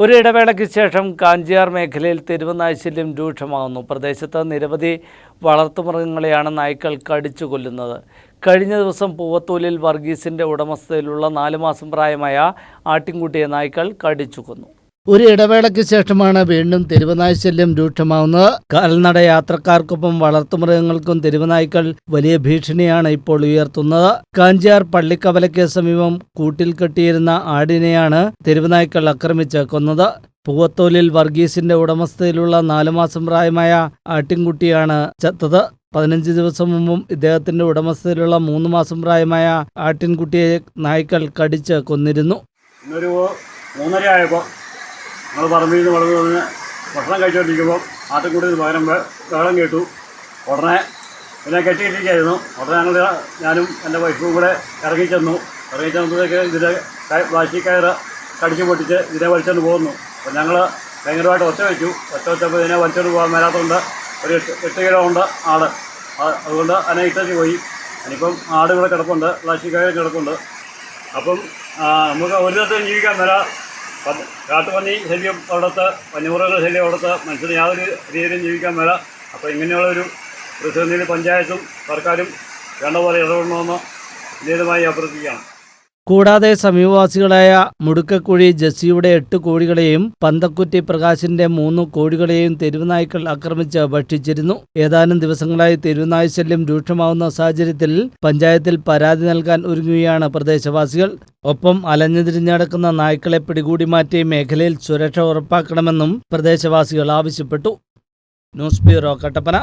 ഒരു ഇടവേളയ്ക്ക് ശേഷം കാഞ്ചിയാർ മേഖലയിൽ തെരുവുനായ്ശല്യം രൂക്ഷമാകുന്നു പ്രദേശത്ത് നിരവധി വളർത്തുമൃഗങ്ങളെയാണ് നായ്ക്കൾ കടിച്ചു കൊല്ലുന്നത്. കഴിഞ്ഞ ദിവസം പൂവത്തൂലിൽ വർഗീസിന്റെ ഉടമസ്ഥതയിലുള്ള നാല് മാസം പ്രായമായ ആട്ടിൻകുട്ടിയെ നായ്ക്കൾ കടിച്ചു കൊന്നു. ഒരു ഇടവേളയ്ക്ക് ശേഷമാണ് വീണ്ടും തെരുവുനായ്ശല്യം രൂക്ഷമാവുന്നത്. കാൽനട യാത്രക്കാർക്കൊപ്പം വളർത്തുമൃഗങ്ങൾക്കും തെരുവനായ്ക്കൾ വലിയ ഭീഷണിയാണ് ഇപ്പോൾ ഉയർത്തുന്നത്. കാഞ്ചിയാർ പള്ളിക്കവലയ്ക്ക് സമീപം കൂട്ടിൽ കെട്ടിയിരുന്ന ആടിനെയാണ് തെരുവനായ്ക്കൾ ആക്രമിച്ച് കൊന്നത്. പൂവത്തോലിൽ വർഗീസിന്റെ ഉടമസ്ഥതയിലുള്ള നാലു മാസം പ്രായമായ ആട്ടിൻകുട്ടിയാണ് ചത്തത്. പതിനഞ്ച് ദിവസം മുമ്പും ഇദ്ദേഹത്തിന്റെ ഉടമസ്ഥതയിലുള്ള മൂന്ന് മാസം പ്രായമായ ആട്ടിൻകുട്ടിയെ നായ്ക്കൾ കടിച്ച് കൊന്നിരുന്നു. മൂന്നര ആയപ്പോൾ ഞങ്ങൾ പറമ്പിൽ നിന്ന് വളർന്നു വന്ന് ഭക്ഷണം കഴിച്ചുകൊണ്ടിരിക്കുമ്പോൾ ആട്ടിൻകൂടി പകരം ബഹളം കേട്ടു. ഉടനെ പിന്നെ കെട്ടിയിട്ടിരിക്കുകയായിരുന്നു. ഉടനെ ഞങ്ങൾ ഞാനും എന്റെ വൈഫും കൂടെ ഇറങ്ങി ചെന്നു. ഇറങ്ങി ചെന്നപ്പോഴത്തേക്ക് ഇതിന്റെ പ്ലാസ്റ്റിക് കയറ് കടിച്ചു പൊട്ടിച്ച് ഇതിനെ വലിച്ചുകൊണ്ട് പോകുന്നു അപ്പോൾ ഞങ്ങൾ ഭയങ്കരമായിട്ട് ഒറ്റ വെച്ചു. ഒറ്റ വെച്ചപ്പോൾ ഇതിനെ വലിച്ചുകൊണ്ട് പോകാൻ മേലാത്തതുകൊണ്ട് ഒരു എട്ട് എട്ട് കിലോ ഉണ്ട് ആട്. അതുകൊണ്ട് അതിനെ ഇട്ടേക്ക് പോയി. അതിനിപ്പം ആടുകൾ കിടപ്പുണ്ട്. പ്ലാസ്റ്റിക് കയറി കിടപ്പുണ്ട്. അപ്പം നമുക്ക് ഒരു ദിവസം ജീവിക്കാൻ മേല കാട്ടുപന്നി ശല്യം അവിടുത്തെ വന്യമൃഗങ്ങളുടെ ശല്യം അവിടുത്തെ മനുഷ്യന് യാതൊരു രീതിയിലും ജീവിക്കാൻ മേല. അപ്പോൾ ഇങ്ങനെയുള്ള ഒരു പ്രതിസന്ധിയിൽ പഞ്ചായത്തും സർക്കാരും വേണ്ട പോലെ ഇടപെടണമെന്ന് വിനീതമായി അഭ്യർത്ഥിക്കുകയാണ്. കൂടാതെ സമീപവാസികളായ മുടുക്കക്കുഴി ജസ്സിയുടെ എട്ട് കോഴികളെയും പന്തക്കുറ്റി പ്രകാശിന്റെ മൂന്ന് കോഴികളെയും തെരുവുനായ്ക്കൾ ആക്രമിച്ച് ഭക്ഷിച്ചിരുന്നു. ഏതാനും ദിവസങ്ങളായി തെരുവുനായ് ശല്യം രൂക്ഷമാവുന്ന സാഹചര്യത്തിൽ പഞ്ചായത്തിൽ പരാതി നൽകാൻ ഒരുങ്ങുകയാണ് പ്രദേശവാസികൾ. ഒപ്പം അലഞ്ഞുതിരിഞ്ഞടക്കുന്ന നായ്ക്കളെ പിടികൂടി മാറ്റി മേഖലയിൽ സുരക്ഷ ഉറപ്പാക്കണമെന്നും പ്രദേശവാസികൾ ആവശ്യപ്പെട്ടു. News bureau Kattappana.